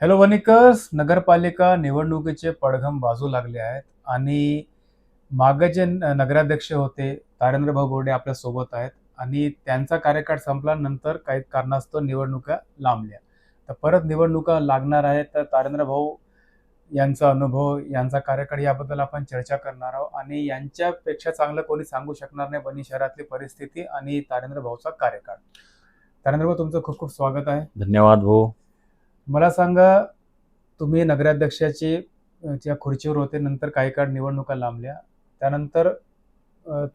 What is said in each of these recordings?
Hello वनिकर्स. नगरपालिका निवडणुकीचे पडघम बाजू लागले आहेत आणि मागे जे न- नगराध्यक्ष होते तारेंद्र भाऊ बोर्डे आपल्यासोबत आहेत आणि त्यांचा कार्यकाळ संपल्यानंतर काही कारणास्तव निवडणुका लांबल्या. तर परत निवडणुका लागणार आहेत तर तारेंद्र भाऊ यांचा अनुभव यांचा कार्यकाळ याबद्दल आपण चर्चा करणार आहोत आणि यांच्यापेक्षा चांगलं कोणी सांगू शकणार नाही बनी शहरातली परिस्थिती आणि तारेंद्र भाऊचा कार्यकाळ. तारेंद्र भाऊ तुमचं खूप खूप स्वागत आहे. धन्यवाद भाऊ. मला सांगा तुम्ही नगराध्यक्षाची त्या खुर्चीवर होते नंतर काही काळ निवडणुका लांबल्या. त्यानंतर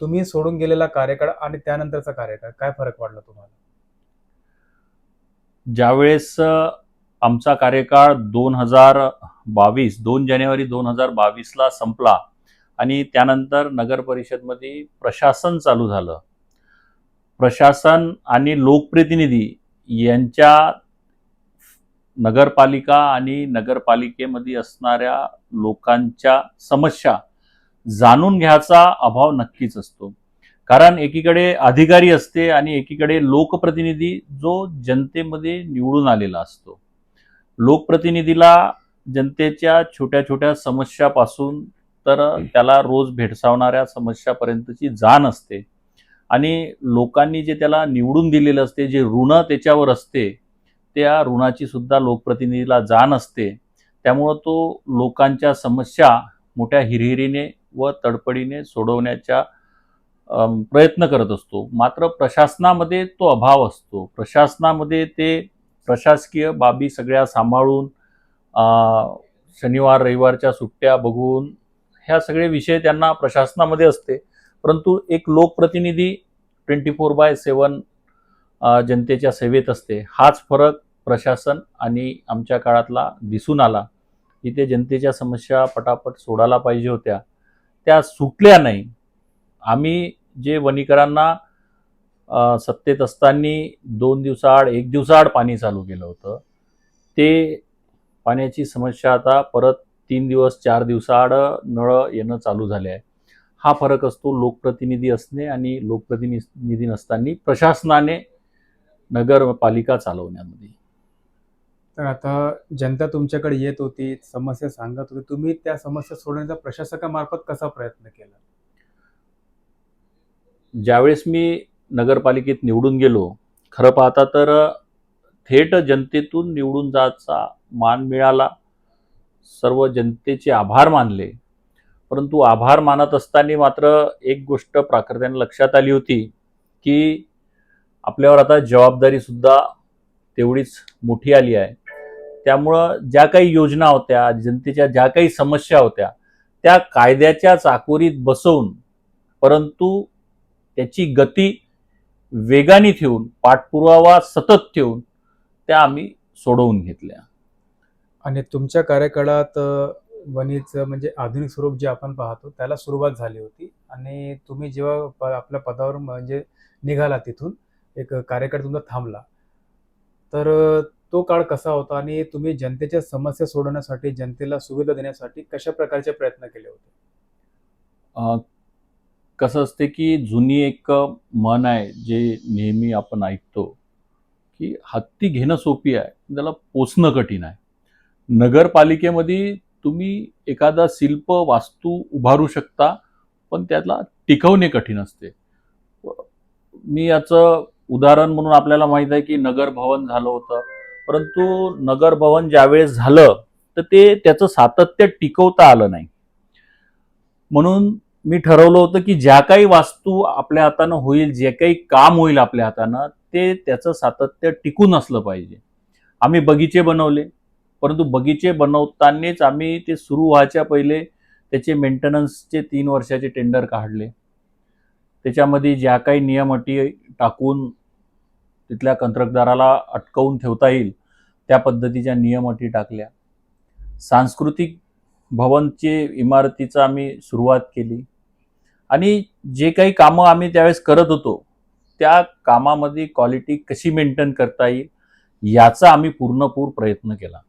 तुम्ही सोडून गेलेला कार्यकाळ आणि त्यानंतरचा कार्यकाळ काय फरक वाटला तुम्हाला? ज्यावेळेस आमचा कार्यकाळ दोन हजार बावीस दोन जानेवारी दोन हजार बावीसला संपला आणि त्यानंतर नगर परिषदमध्ये प्रशासन चालू झालं. प्रशासन आणि लोकप्रतिनिधी यांच्या नगरपालिका आणि नगरपालिकेमध्ये असणाऱ्या लोकांच्या समस्या जाणून घ्यायचा अभाव नक्कीच असतो. कारण एकीकडे अधिकारी असते आणि एकीकडे लोकप्रतिनिधी जो जनतेमध्ये निवडून आलेला असतो. लोकप्रतिनिधीला जनतेच्या छोट्या छोट्या समस्यापासून तर त्याला रोज भेडसावणाऱ्या समस्यापर्यंतची जाण असते. आणि लोकांनी जे त्याला निवडून दिलेलं असते जे ऋण त्याच्यावर असते त्या ऋणाची सुद्धा लोकप्रतिनिधीला जाण असते. त्यामुळं तो लोकांच्या समस्या मोठ्या हिरहिरीने व तडपडीने सोडवण्याच्या प्रयत्न करत असतो. मात्र प्रशासनामध्ये तो अभाव असतो. प्रशासनामध्ये ते प्रशासकीय बाबी सगळ्या सांभाळून शनिवार रविवारच्या सुट्ट्या बघून ह्या सगळे विषय त्यांना प्रशासनामध्ये असते. परंतु एक लोकप्रतिनिधी ट्वेंटी फोर बाय सेवन जनतेच्या सेवेत असते. हाच फरक प्रशासन आणि आमच्या काळातला दिसून आला इथे जनतेच्या समस्या पटापट सोडायला पाहिजे होत्या. त्या सुटल्या नाही. आम्ही जे वनीकरांना सत्तेत असताना दोन दिवसाआड एक दिवसाआड पाणी चालू केलं होतं ते पाण्याची समस्या आता परत तीन दिवस चार दिवसाआड नळ येणं चालू झाले आहे. हा फरक असतो लोकप्रतिनिधी असणे आणि लोकप्रतिनिधी नसताना प्रशासनाने नगरपालिका चालवण्यामध्ये. तर आता जनता तुमच्याकडे येत होती समस्या सांगत होती. तुम्ही त्या समस्या सोडवण्याचा प्रशासकामार्फत कसा प्रयत्न केला? ज्यावेळेस मी नगरपालिकेत निवडून गेलो खरं पाहता तर थेट जनतेतून निवडून जायचा मान मिळाला. सर्व जनतेचे आभार मानले. परंतु आभार मानत असताना मात्र एक गोष्ट प्राकर्त्याने लक्षात आली होती की आपल्यावर आता जबाबदारी सुद्धा तेवढीच मोठी आली आहे. त्यामुळं ज्या काही योजना होत्या जनतेच्या ज्या काही समस्या होत्या त्या कायद्याच्या चाकोरीत बसवून परंतु त्याची गती वेगाने ठेवून पाठपुरावा सतत ठेवून त्या आम्ही सोडवून घेतल्या. आणि तुमच्या कार्यकाळात वणीचं म्हणजे आधुनिक स्वरूप जे आपण पाहतो त्याला सुरुवात झाली होती. आणि तुम्ही जेव्हा प आपल्या पदावर म्हणजे निघाला तिथून एक कार्यकाळ तुमचा थांबला. तर तो काळ कसा होता आणि तुम्ही जनतेच्या समस्या सोडवण्यासाठी जनतेला सुविधा देण्यासाठी कशा प्रकारचे प्रयत्न केले होते? कसं असते की जुनी एक मन आहे जे नेहमी आपण ऐकतो की हत्ती घेणं सोपी आहे त्याला पोचणं कठीण आहे. नगरपालिकेमध्ये तुम्ही एखादा शिल्प वास्तू उभारू शकता पण त्याला टिकवणे कठीण असते. मी याचं उदाहरण म्हणून आपल्याला माहीत आहे की नगर भवन झालं होतं. परंतु नगर भवन ज्यावेळेस झालं तर ते त्याचं सातत्य टिकवता आलं नाही. म्हणून मी ठरवलं होतं की ज्या काही वास्तू आपल्या हातानं होईल जे काही काम होईल आपल्या हातानं ते त्याचं सातत्य टिकून असलं पाहिजे. आम्ही बगीचे बनवले परंतु बगीचे बनवतानाच आम्ही ते सुरू व्हायच्या पहिले त्याचे मेंटेनन्सचे तीन वर्षाचे टेंडर काढले. त्याच्यामध्ये ज्या काही नियम अटी टाकून तिथल्या कंत्राटदाराला अटकवून ठेवता येईल. त्या पद्धतीच्या नियम अटी टाकल्या. सांस्कृतिक भवनचे इमारतीचं आम्ही सुरुवात केली. आणि जे काही कामं आम्ही त्यावेळेस करत होतो त्या कामामध्ये क्वालिटी कशी मेंटेन करता येईल याचा आम्ही पूर्णपूर प्रयत्न केला.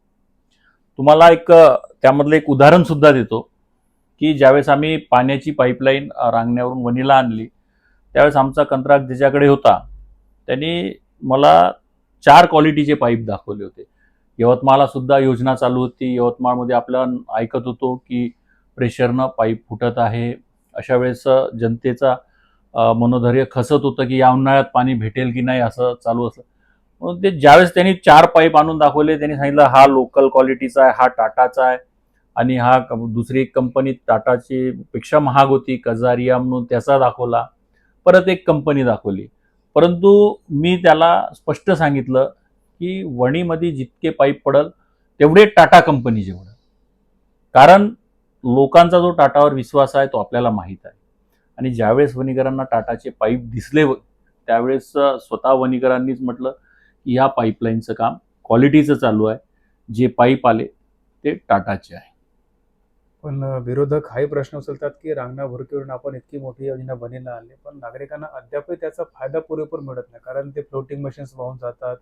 तुम्हाला एक त्यामधलं एक उदाहरणसुद्धा देतो की ज्यावेळेस आम्ही पाण्याची पाईपलाईन रांगण्यावरून वणीला आणली त्यावेळेस आमचा कंत्राट ज्याच्याकडे होता त्यांनी मला चार क्वालिटीचे पाईप दाखवले होते. यवतमाळला सुद्धा योजना चालू होती. यवतमाळमध्ये आपलं ऐकत होतो की प्रेशरनं पाईप फुटत आहे. अशा वेळेस जनतेचा मनोधैर्य खसत होतं की या उन्हाळ्यात पाणी भेटेल की नाही असं चालू असं म्हणून ते ज्यावेळेस त्यांनी चार पाईप आणून दाखवले त्यांनी सांगितलं हा लोकल क्वालिटीचा आहे हा टाटाचा आहे आणि हा क- दुसरी एक कंपनी टाटाची पेक्षा महाग होती कजारिया म्हणून त्याचा दाखवला. परत एक कंपनी दाखवली. परंतु मी त्याला स्पष्ट सांगितलं की वणीमध्ये जितके पाईप पडल तेवढे टाटा कंपनी जेवढं कारण लोकांचा जो टाटावर विश्वास आहे तो आपल्याला माहीत आहे. आणि ज्यावेळेस वणीकरांना टाटाचे पाईप दिसले व- त्यावेळेस स्वतः वणीकरांनीच म्हटलं की ह्या पाईपलाईनचं काम क्वालिटीचं चालू आहे. जे पाईप आले ते टाटाचे आहे. पण विरोधक हाही प्रश्न उचलतात की रांगणा भुरकीवरून आपण इतकी मोठी योजना बनीला आणली पण नागरिकांना अद्यापही त्याचा फायदा पुरेपूर मिळत नाही. कारण ते फ्लोटिंग मशीन्स वाहून जातात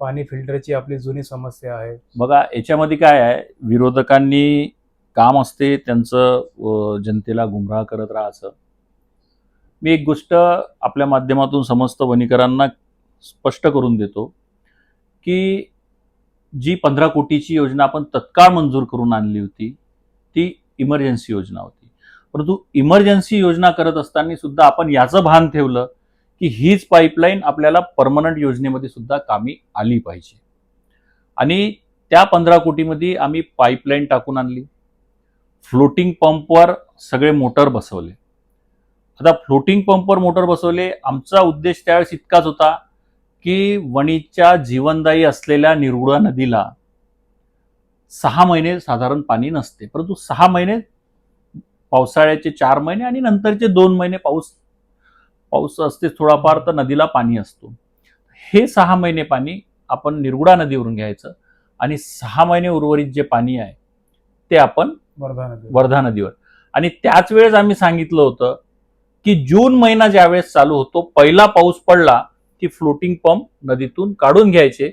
पाणी फिल्टरची आपली जुनी समस्या आहे. बघा याच्यामध्ये काय आहे? विरोधकांनी काम असते त्यांचं जनतेला गुमराह करत राहायचं. मी एक गोष्ट आपल्या माध्यमातून समस्त वणीकरांना स्पष्ट करून देतो की जी पंधरा कोटीची योजना आपण तत्काळ मंजूर करून आणली होती ती इमर्जन्सी योजना होती. परंतु इमर्जन्सी योजना करत असताना सुद्धा आपण याचं भान ठेवलं की हीच पाईपलाईन आपल्याला परमनंट योजनेमध्ये सुद्धा कामी आली पाहिजे. आणि त्या पंधरा कोटीमध्ये आम्ही पाईपलाईन टाकून आणली. फ्लोटिंग पंपवर सगळे मोटर बसवले. आता फ्लोटिंग पंपवर मोटर बसवले आमचा उद्देश त्यावेळेस इतकाच होता की वणीच्या जीवनदायी असलेल्या निरगुडा नदीला सहा महिने साधारण पाणी नसते. परंतु सहा महिने पावसाळ्याचे चार महिने आणि नंतरचे दोन महिने पाऊस पाऊस असते थोडाफार तर नदीला पाणी असतो. हे सहा महिने पाणी आपण निरगुडा नदीवरून घ्यायचं आणि सहा महिने उर्वरित जे पाणी आहे ते आपण वर्धा नदी वर्धा नदीवर. आणि त्याच वेळेस आम्ही सांगितलं होतं की जून महिना ज्यावेळेस चालू होतो पहिला पाऊस पडला की फ्लोटिंग पंप नदीतून काढून घ्यायचे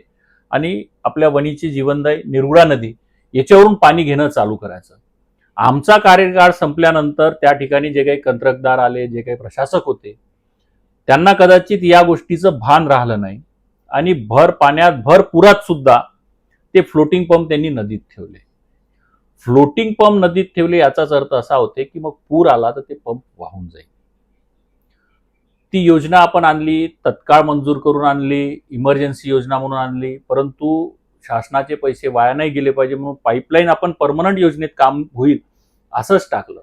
आणि आपल्या वणीची जीवनदायी निरगुडा नदी याच्यावरून पाणी घेणं चालू करायचं. आमचा कार्यकाळ संपल्यानंतर त्या ठिकाणी जे काही कंत्रकदार आले जे काही प्रशासक होते त्यांना कदाचित या गोष्टीचं भान राहिलं नाही. आणि भर पाण्यात भर पुरात सुद्धा ते फ्लोटिंग पंप त्यांनी नदीत ठेवले. फ्लोटिंग पंप नदीत ठेवले याचाच अर्थ असा होते की मग पूर आला तर ते पंप वाहून जाईल. ती योजना आपण आणली तत्काळ मंजूर करून आणली इमर्जन्सी योजना म्हणून आणली परंतु शासनाचे पैसे वाया नाही गेले पाहिजे म्हणून पाईपलाईन आपण परमनंट योजनेत काम होईल असंच टाकलं.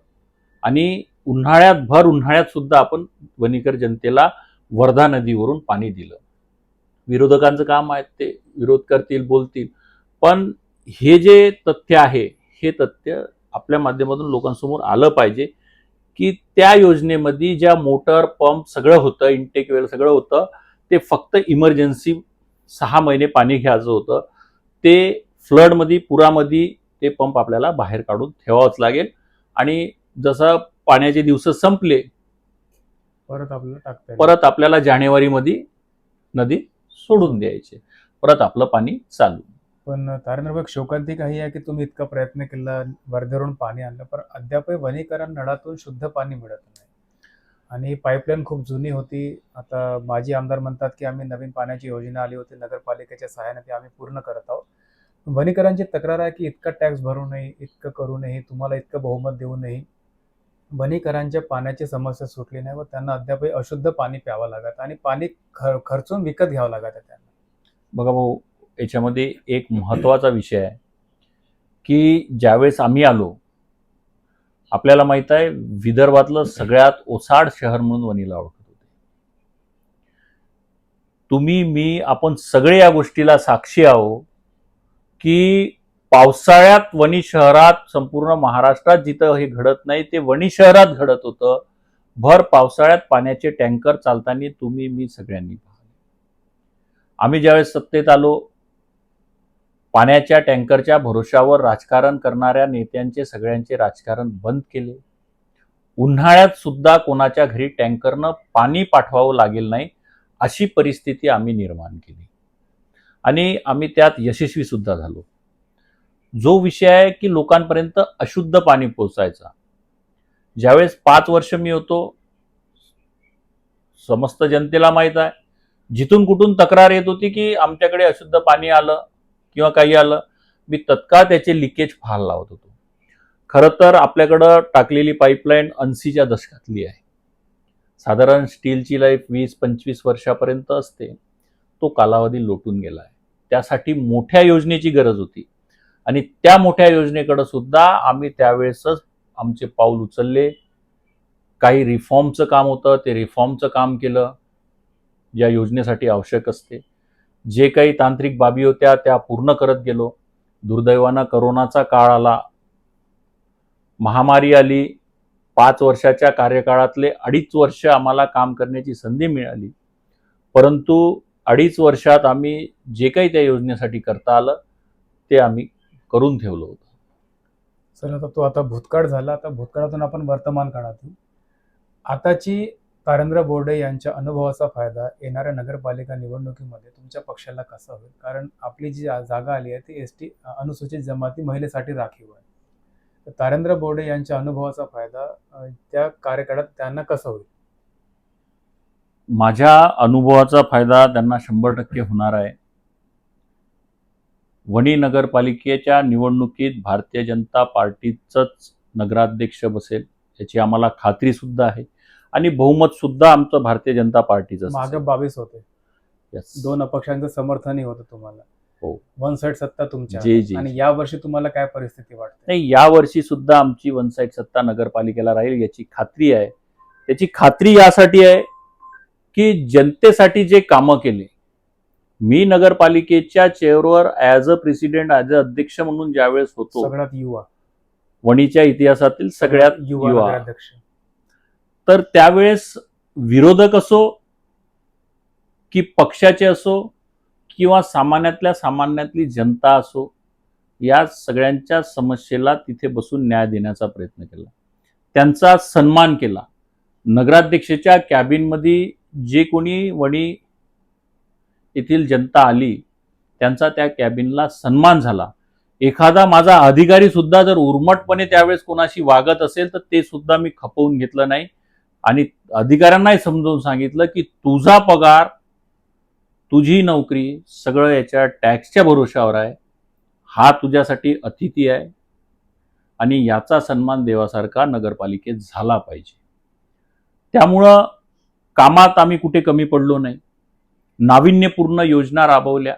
आणि उन्हाळ्यात भर उन्हाळ्यात सुद्धा आपण वणीकर जनतेला वर्धा नदीवरून पाणी दिलं. विरोधकांचं काम आहे ते विरोध करतील बोलतील. पण हे जे तथ्य आहे हे तथ्य आपल्या माध्यमातून लोकांसमोर आलं पाहिजे की त्या योजनेमध्ये ज्या मोटर पंप सगळं होतं इनटेक वेळ सगळं होतं ते फक्त इमर्जन्सी सहा महिने पाणी घ्यायचं होतं. ते फ्लडमध्ये पुरामध्ये ते पंप आपल्याला बाहेर काढून ठेवावंच लागेल. आणि जसं पाण्याचे दिवस संपले परत आपल्याला. परत आपल्याला जानेवारीमध्ये नदी सोडून द्यायचे. परत आपलं पाणी चालू. पण तारेंद्रबाग शोकांतिक ही आहे की तुम्ही इतका प्रयत्न केला वर्धेवरून पाणी आणलं पण अद्यापही वनीकरण नळातून शुद्ध पाणी मिळत नाही. आणि पाईपलाईन खूप जुनी होती. आता माजी आमदार म्हणतात की आम्ही नवीन पाण्याची योजना आली होती. नगरपालिकेच्या सहाय्याने ती आम्ही पूर्ण करत आहोत. वनीकरांची तक्रार आहे की इतका टॅक्स भरू नये इतकं करू नये तुम्हाला इतकं बहुमत देऊ नये. वनीकरांच्या पाण्याची समस्या सुटली नाही व त्यांना अद्यापही अशुद्ध पाणी प्यावं लागत आणि पाणी खर खर्चून विकत घ्यावं लागत आहे त्यांना. बघा भाऊ याच्यामध्ये एक महत्त्वाचा विषय आहे की ज्यावेळेस आम्ही आलो आपल्याला माहीत आहे विदर्भातलं सगळ्यात ओसाड शहर म्हणून वणीला ओळखत होते. तुम्ही मी आपण सगळे या गोष्टीला साक्षी आहो. की पावसाळ्यात वणी शहरात संपूर्ण महाराष्ट्रात जिथं हे घडत नाही ते वणी शहरात घडत होतं. भर पावसाळ्यात पाण्याचे टँकर चालताना तुम्ही मी सगळ्यांनी पाहिले. आम्ही ज्यावेळेस सत्तेत आलो पाण्याच्या टँकरच्या भरोशावर राजकारण करणाऱ्या नेत्यांचे सगळ्यांचे राजकारण बंद केले. उन्हाळ्यात सुद्धा कोणाच्या घरी टँकरनं पाणी पाठवावं लागेल नाही अशी परिस्थिती आम्ही निर्माण केली. आणि आम्ही त्यात यशस्वी सुद्धा झालो. जो विषय आहे की लोकांपर्यंत अशुद्ध पाणी पोचायचा ज्यावेळेस पाच वर्ष मी होतो समस्त जनतेला माहीत आहे. जिथून कुठून तक्रार येत होती की आमच्याकडे अशुद्ध पाणी आलं किंवा काही आलं मी तत्काळ त्याचे लिकेज फाल लावत होतो. खरं तर आपल्याकडं टाकलेली पाईपलाईन ऐंशीच्या दशकातली आहे. साधारण स्टीलची लाईफ वीस पंचवीस वर्षापर्यंत असते. तो कालावधी लोटून गेला आहे. त्यासाठी मोठ्या योजनेची गरज होती. आणि त्या मोठ्या योजनेकडे सुद्धा आम्ही त्यावेळेसच आमचे पाऊल उचलले. काही रिफॉर्मचं काम होतं ते रिफॉर्मचं काम केलं. या योजनेसाठी आवश्यक असते. जे काही तांत्रिक बाबी होत्या त्या पूर्ण करत गेलो. दुर्दैवानं करोनाचा काळ आला. महामारी आली. पाच वर्षाच्या कार्यकाळातले अडीच वर्ष आम्हाला काम करण्याची संधी मिळाली. परंतु अडीच वर्षात आम्ही जे काही त्या योजनेसाठी करता आलं ते आम्ही करून ठेवलं होतं. सर आता तो आता भूतकाळ झाला. आता भूतकाळातून आपण वर्तमान काळात येऊ. आताची तारेंद्र बोर्डे यांच्या अनुभवाचा फायदा येणाऱ्या नगरपालिका निवडणुकीमध्ये तुमच्या पक्षाला कसा होईल? कारण आपली जी जागा आली आहे ती एस टी अनुसूचित जमाती महिलेसाठी राखीव आहे. तर तारेंद्र बोर्डे यांच्या अनुभवाचा फायदा त्या कार्यकाळात त्यांना कसा होईल? माझ्या अनुभवाचा फायदा त्यांना शंभर टक्के होणार आहे. वणी नगरपालिकेच्या निवडणुकीत भारतीय जनता पार्टीचंच नगराध्यक्ष बसेल याची आम्हाला खात्री सुद्धा आहे. आणि बहुमत सुद्धा आमचं भारतीय जनता पार्टीचं मागे बावीस होते. Yes. दोन अपक्षांचं समर्थनही होतं तुम्हाला. हो. वन साईड सत्ता तुमच्या. जी, जी. आणि या वर्षी तुम्हाला काय परिस्थिती वाटते? नाही यावर्षी सुद्धा आमची वन साईड सत्ता नगरपालिकेला राहील याची खात्री आहे. त्याची खात्री यासाठी आहे की जनतेसाठी जे कामं केले मी नगरपालिकेच्या चेअरवर as a president as a अध्यक्ष म्हणून ज्यावेळेस होतो सगळ्यात युवा. वणीच्या इतिहासातील सगळ्यात युवा युवा. नगराध्यक्ष. तर त्यावेळेस विरोधक असो की पक्षाचे असो किंवा सामान्यातल्या सामान्यातली जनता असो या सगळ्यांच्या समस्येला तिथे बसून न्याय देण्याचा प्रयत्न केला. त्यांचा सन्मान केला. नगराध्यक्षाच्या कॅबिनमध्ये जे कोणी वणी येथील जनता आली त्यांचा त्या कॅबिनला सन्मान झाला. एखादा माझा अधिकारी सुद्धा जर उर्मटपणे त्यावेळेस कोणाशी वागत असेल तर ते सुद्धा मी खपवून घेतलं नाही. आणि अधिकाऱ्यांनाही समजावून सांगितलं की तुझा पगार तुझी नोकरी सगळं याच्या टॅक्सच्या भरोशावर आहे. हा तुझ्यासाठी अतिथी आहे. आणि याचा सन्मान देवासारखा नगरपालिकेत झाला पाहिजे. त्यामुळं कामात आम्ही कुठे कमी पडलो नाही. नाविन्यपूर्ण योजना राबवल्या.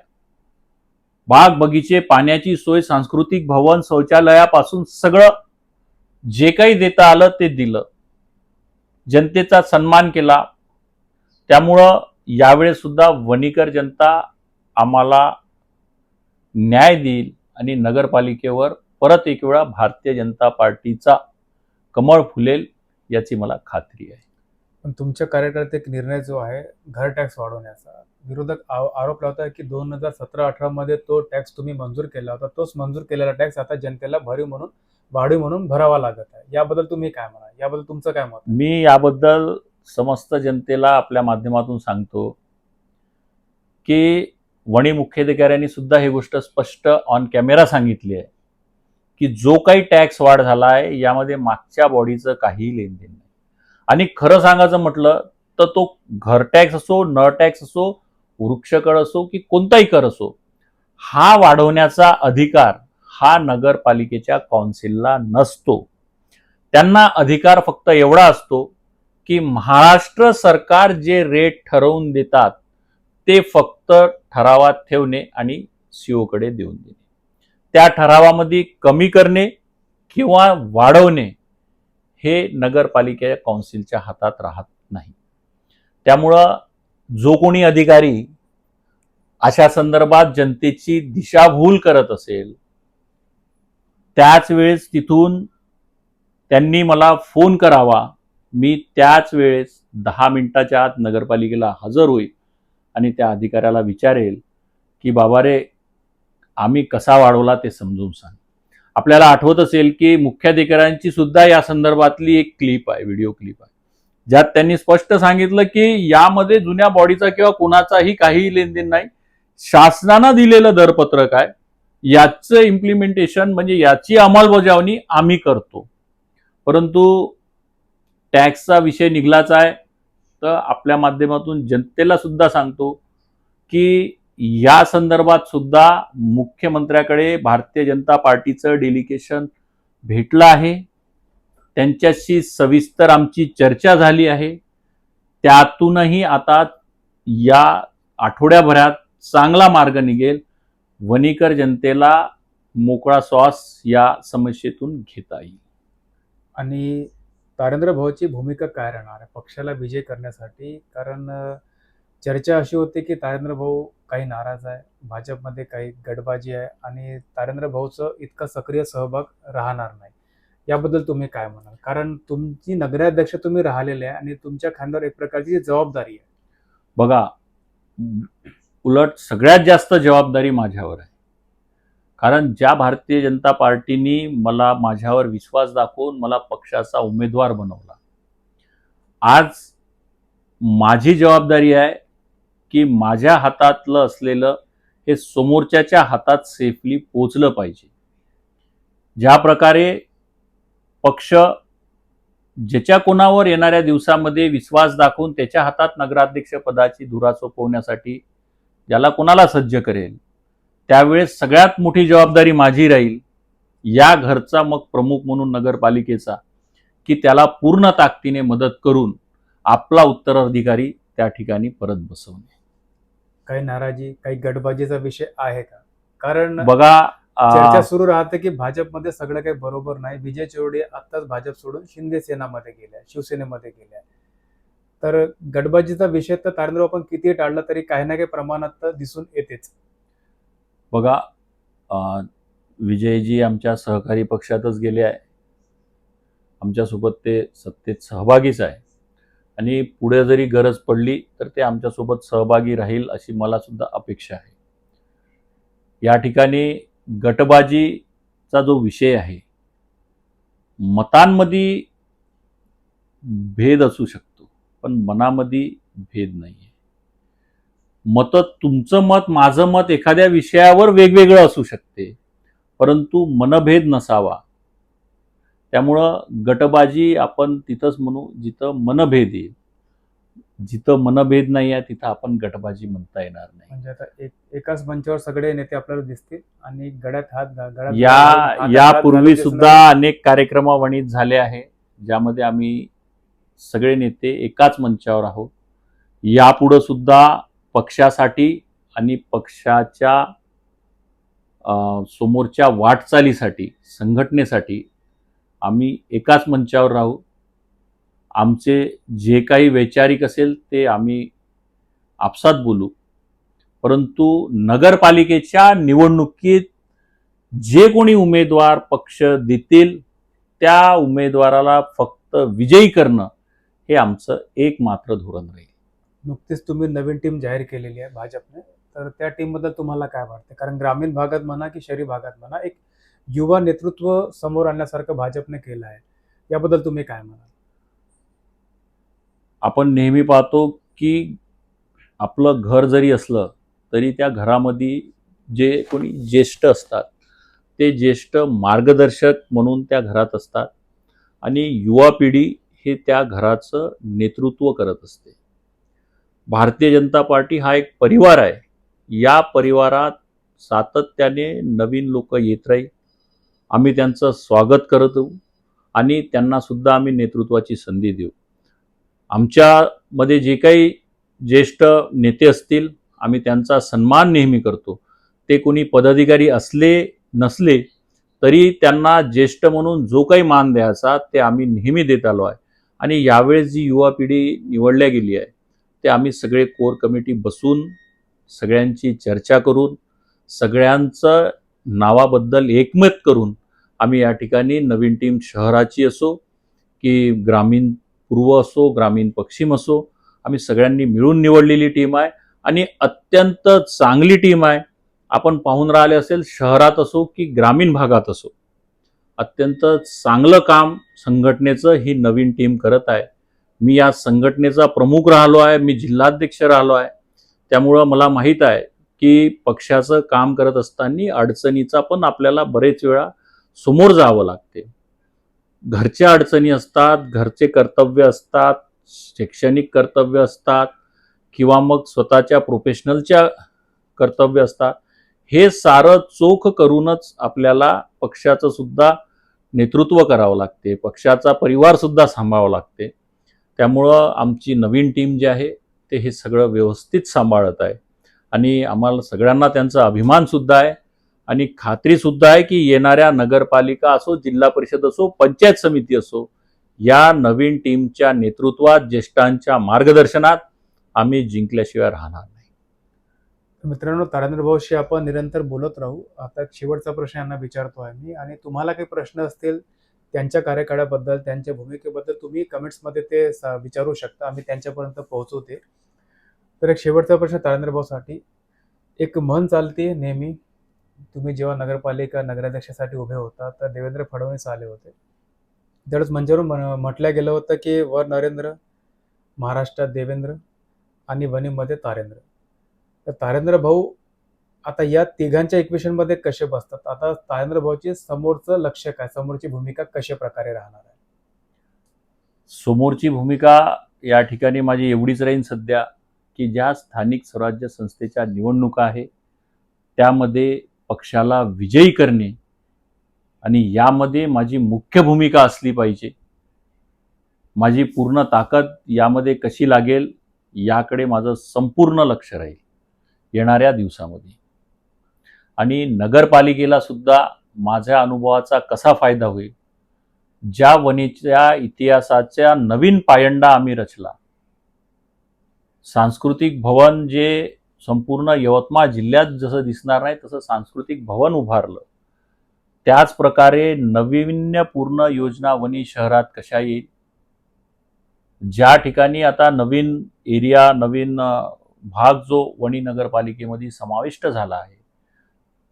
बाग बगीचे पाण्याची सोय सांस्कृतिक भवन शौचालयापासून सगळं जे काही देता आलं ते दिलं. जनतेचा सन्मान केला. त्यामुळं यावेळेस सुद्धा वणीकर जनता आम्हाला न्याय देईल आणि नगरपालिकेवर परत एक वेळा भारतीय जनता पार्टीचा कमळ फुलेल याची मला खात्री आहे. पण तुमच्या कार्यकाळात एक निर्णय जो आहे घर टॅक्स वाढवण्याचा. विरोधक आव- आरोप लावतात की दोन हजार सतरा अठरा मध्ये तो टॅक्स तुम्ही मंजूर केला होता. तोच मंजूर केलेला टॅक्स आता जनतेला भरीव म्हणून वाढीव म्हणून भरावा लागत आहे. याबद्दल तुम्ही काय म्हणा याबद्दल तुमचं काय मत मी याबद्दल समस्त जनतेला आपल्या माध्यमातून सांगतो की वणी मुख्याधिकाऱ्यांनी सुद्धा ही गोष्ट स्पष्ट ऑन कॅमेरा सांगितली आहे की जो काही टॅक्स वाढ झाला आहे यामध्ये मागच्या बॉडीचं काहीही लेनदेन नाही. आणि खरं सांगायचं म्हटलं तर तो घर टॅक्स असो न टॅक्स असो वृक्षकर असो की कोणताही कर असो हा वाढवण्याचा अधिकार हा नगरपालिकेच्या कौन्सिलला नसतो. त्यांना अधिकार फक्त एवढा असतो की महाराष्ट्र सरकार जे रेट ठरवून देतात ते फक्त ठरावात ठेवणे आणि सीओकडे देऊन देणे. त्या ठरावामध्ये कमी करणे किंवा वाढवणे हे नगरपालिका कौन्सिलच्या हातात राहत नाही. त्यामुळं जो कोणी अधिकारी अशा संदर्भात जनतेची दिशाभूल करत असेल त्याच वेळेस तिथून त्यांनी मला फोन करावा. मी त्याच वेळेस दहा मिनिटाच्या आत नगरपालिकेला हजर होईल आणि त्या अधिकाऱ्याला विचारेल की बाबा रे आम्ही कसा वाढवला ते समजून सांग. आपल्याला आठवत असेल की मुख्याधिकाऱ्यांची सुद्धा या संदर्भातली एक क्लिप आहे व्हिडिओ क्लिप आहे. ज्यात त्यांनी स्पष्ट सांगितलं की यामध्ये जुन्या बॉडीचा किंवा कुणाचाही काही लेनदेन नाही. शासनानं दिलेलं दरपत्रक आहे. याचं इम्प्लिमेंटेशन म्हणजे याची अंमलबजावणी आम्ही करतो. परंतु टॅक्सचा विषय निघलाच आहे. तर आपल्या माध्यमातून जनतेला सुद्धा सांगतो की या संदर्भात सुद्धा मुख्यमंत्र्याकडे भारतीय जनता पार्टीचं डेलिगेशन भेटलं आहे. त्यांच्याशी सविस्तर आमची चर्चा झाली आहे. त्यातूनही आता या आठवड्याभरात चांगला मार्ग निघेल. वणीकर जनतेला मोकळा श्वास या समस्येतून घेता येईल. आणि तारेंद्र भाऊची भूमिका काय राहणार? आहे पक्षाला विजय करण्यासाठी? कारण चर्चा अशी होती की तारेंद्र भाऊ काही नाराज आहे भाजपमध्ये काही गटबाजी आहे आणि तारेंद्र भाऊचं इतका सक्रिय सहभाग राहणार नाही. याबद्दल तुम्ही काय म्हणाल? कारण तुमची नगराध्यक्ष तुम्ही राहिलेले आहे आणि तुमच्या खांद्यावर एक प्रकारची जबाबदारी आहे. बघा उलट सगळ्यात जास्त जबाबदारी माझ्यावर आहे. कारण ज्या भारतीय जनता पार्टीनी मला माझ्यावर विश्वास दाखवून मला पक्षाचा उमेदवार बनवला आज माझी जबाबदारी आहे की माझ्या हातातलं असलेलं हे समोरच्याच्या हातात सेफली पोचलं पाहिजे. ज्या प्रकारे पक्ष ज्याच्या कोणावर येणाऱ्या दिवसामध्ये विश्वास दाखवून त्याच्या हातात नगराध्यक्ष पदाची धुरा सोपवण्यासाठी ज्याला कोणाला सज्ज करेल त्यावेळेस सगळ्यात मोठी जबाबदारी माझी राहील या घरचा मग प्रमुख म्हणून नगरपालिकेचा की त्याला पूर्ण ताकदीने मदत करून आपला उत्तराधिकारी त्या ठिकाणी परत बसवणे. काही नाराजी काही गटबाजीचा विषय आहे का? कारण बघा चर्चा सुरू राहते की भाजपमध्ये सगळं काही बरोबर नाही. विजय चोरडे आत्ताच भाजप सोडून शिंदे सेनामध्ये गेल्या शिवसेनेमध्ये गेल्या. तर गटबाजीचा विषय तर तारेंद्र आपण किती टाळला तरी काही ना काही प्रमाणात तर दिसून येतेच. बघा विजयजी आमच्या सहकारी पक्षातच गेले आहे. आमच्यासोबत ते सत्तेत सहभागीच आहे. आणि पुढे जरी गरज पडली तर ते आमच्यासोबत सहभागी राहील अशी मला सुद्धा अपेक्षा आहे. या ठिकाणी गटबाजीचा जो विषय आहे मतांमध्ये भेद असू शकतो पण मनामध्ये भेद नाही आहे मत तुमचं मत माझं मत एखाद्या विषयावर वेगवेगळं असू शकते परंतु मनभेद नसावा. त्यामुळं गटबाजी आपण तिथंच म्हणू जिथं मनभेद येईल. जिथं मनभेद नाही आहे तिथं आपण गटबाजी म्हणता येणार नाही. म्हणजे आता एक एकाच मंचावर सगळे नेते आपल्याला दिसतील आणि गड्यात हात घा- गळ्यात या हात- यापूर्वी सुद्धा अनेक कार्यक्रम वणीत झाले आहे ज्यामध्ये आम्ही सगळे नेते एकाच मंचावर आहोत. यापुढं सुद्धा पक्षासाठी आणि पक्षाच्या अं, समोरच्या वाटचालीसाठी संघटनेसाठी आम्ही एकाच मंचावर राहू. आमचे जे काही वैचारिक असेल ते आम्ही आपसात बोलू. परंतु नगरपालिकेच्या निवडणुकीत जे कोणी उमेदवार पक्ष देतील त्या उमेदवाराला फक्त विजयी करणं हे आमचं एकमात्र धोरण राहील. नुकतीच तुम्ही नवीन टीम जाहीर केलेली आहे भाजपने. तर त्या टीमबद्दल तुम्हाला काय वाटतं? कारण ग्रामीण भागात म्हणा की शहरी भागात म्हणा एक युवा नेतृत्व समोर आणण्यासारखं भाजपने केलं आहे. याबद्दल तुम्ही काय म्हणाल? आपण नेहमी पाहतो की आपलं घर जरी असलं तरी त्या घरामध्ये जे कोणी ज्येष्ठ असतात ते ज्येष्ठ मार्गदर्शक म्हणून त्या घरात असतात आणि युवा पिढी हे त्या घराचं नेतृत्व करत असते. भारतीय जनता पार्टी हा एक परिवार आहे. या परिवारात सातत्याने नवीन लोक येत राहील. आम्ही त्यांचं स्वागत करत आणि त्यांनासुद्धा आम्ही नेतृत्वाची संधी देऊ. आमच्यामध्ये जे काही ज्येष्ठ नेते असतील आम्ही त्यांचा सन्मान नेहमी करतो. ते कोणी पदाधिकारी असले नसले तरी त्यांना ज्येष्ठ म्हणून जो काही मान द्यायचा ते आम्ही नेहमी देत आलो आहे. आणि यावेळेस जी युवा पिढी निवडल्या गेली आहे ते आम्ही सगळे कोर कमिटी बसून सगळ्यांची चर्चा करून सगळ्यांचं नावाबद्दल एकमत करून आम्ही या ठिकाणी नवीन टीम शहराची असो की ग्रामीण पूर्व असो ग्रामीण पश्चिम असो आम्ही सगळ्यांनी मिळून निवडलेली टीम आहे आणि अत्यंत चांगली टीम आहे. आपण पाहून राहिले असेल शहरात असो की ग्रामीण भागात असो. अत्यंत चांगलं काम संघटनेचं ही नवीन टीम करत आहे. मी या संघटनेचा प्रमुख राहिलो आहे मी जिल्हाध्यक्ष राहिलो आहे. त्यामुळं मला माहीत आहे की पक्षाचं काम करत असताना अडचणीचा पण आपल्याला बरेच वेळा समोर जावं लागते. घरच्या अडचणी असतात घरचे कर्तव्य असतात शैक्षणिक कर्तव्य असतात किंवा मग स्वतःच्या प्रोफेशनलच्या कर्तव्य असतात. हे सारं चोख करूनच आपल्याला पक्षाचं सुद्धा नेतृत्व करावं लागते. पक्षाचा परिवार सुद्धा सांभाळावा लागते. त्यामुळं आमची नवीन टीम जी आहे ते हे सगळं व्यवस्थित सांभाळत आहे. आणि आम्हाला सगळ्यांना त्यांचा अभिमान सुद्धा आहे. आणि खात्री सुद्धा आहे की येणाऱ्या नगरपालिका असो जिल्हा परिषद असो पंचायत समिती असो या नवीन टीमच्या नेतृत्वात ज्येष्ठांच्या मार्गदर्शनात आम्ही जिंकल्याशिवाय राहणार नाही. मित्रांनो तारेंद्र भाऊशी आपण निरंतर बोलत राहू. आता शेवटचा प्रश्न यांना विचारतो आहे मी. आणि तुम्हाला काही प्रश्न असतील त्यांच्या कार्यकाळाबद्दल त्यांच्या भूमिकेबद्दल तुम्ही कमेंट्समध्ये ते विचारू शकता. आम्ही त्यांच्यापर्यंत पोहोचवते. तर एक शेवटचा प्रश्न तारेंद्र भाऊसाठी. एक म्हण चालते नेहमी. तुम्ही जेव्हा नगरपालिका नगराध्यक्षासाठी उभे होता तर देवेंद्र फडणवीस आले होते. त्यावेळेस मंचावरून म्हटलं गेलं होतं की वर नरेंद्र महाराष्ट्रात देवेंद्र आणि वनीमध्ये तारेंद्र. तर तारेंद्र भाऊ आता या तिघांच्या इक्वेशनमध्ये कसे बसतात? आता तारेंद्र भाऊची समोरचं लक्ष काय? समोरची भूमिका कशा प्रकारे राहणार आहे? समोरची भूमिका या ठिकाणी माझी एवढीच राहील सध्या. की ज्या स्थानिक स्वराज्य संस्थेच्या निवडणुका आहे त्यामध्ये पक्षाला विजयी करणे आणि यामध्ये माझी मुख्य भूमिका असली पाहिजे. माझी पूर्ण ताकद यामध्ये कशी लागेल याकडे माझं संपूर्ण लक्ष राहील येणाऱ्या दिवसामध्ये. आणि नगरपालिकेला सुद्धा माझ्या अनुभवाचा कसा फायदा होईल ज्या वनीच्या इतिहासाच्या नवीन पायंडा आम्ही रचला सांस्कृतिक भवन जे संपूर्ण यवतमाळ जिल्ह्यात जसं दिसणार नाही तसं सांस्कृतिक भवन उभारलं. त्याच प्रकारे नवीन्यपूर्ण योजना वनी शहरात कशा येईल? ज्या ठिकाणी आता नवीन एरिया नवीन भाग जो वणी नगरपालिकेमध्ये समाविष्ट झाला आहे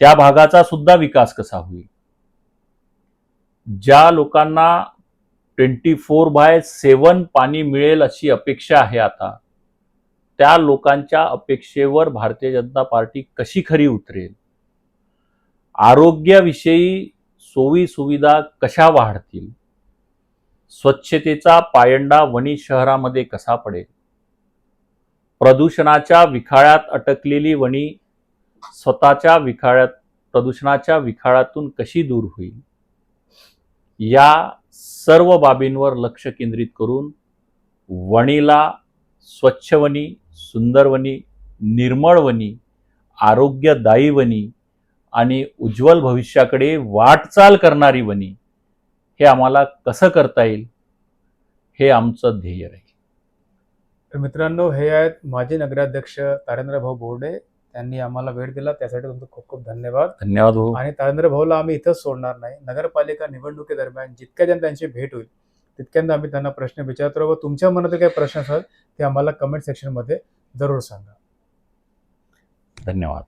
त्या भागाचा सुद्धा विकास कसा होईल? ज्या लोकांना ट्वेंटी फोर बाय सेवन पाणी मिळेल अशी अपेक्षा आहे आता त्या लोकांच्या अपेक्षेवर भारतीय जनता पार्टी कशी खरी उतरेल? आरोग्याविषयी सोयी सुविधा कशा वाढतील? स्वच्छतेचा पायंडा वणी शहरामध्ये कसा पडेल? प्रदूषणाच्या विखाळ्यात अटकलेली वणी स्वतःच्या विखाळ्यात प्रदूषणाच्या विखाळातून कशी दूर होईल? या सर्व बाबींवर लक्ष केंद्रित करून वणीला स्वच्छ वणी सुंदर वनी निर्मळ वनी आरोग्यदायी वनी आणि उज्ज्वल भविष्याकडे वाटचाल करणारी वनी हे आम्हाला कसं करता येईल? हे आमचं ध्येय राहील तर मित्रांनो हे आहेत माजी नगराध्यक्ष तारेंद्र भाऊ बोर्डे. त्यांनी आम्हाला वेळ दिला. त्यासाठी तुमचं खूप खूप धन्यवाद. धन्यवाद आणि तारेंद्र भाऊला आम्ही इथंच सोडणार नाही. नगरपालिका निवडणुकीदरम्यान जितक्या जण त्यांची भेट होईल तितक्यांदा आम्ही त्यांना प्रश्न विचारतो. व तुमच्या मनातील काही प्रश्न असतात ते आम्हाला कमेंट सेक्शनमध्ये जरूर सांगा. धन्यवाद.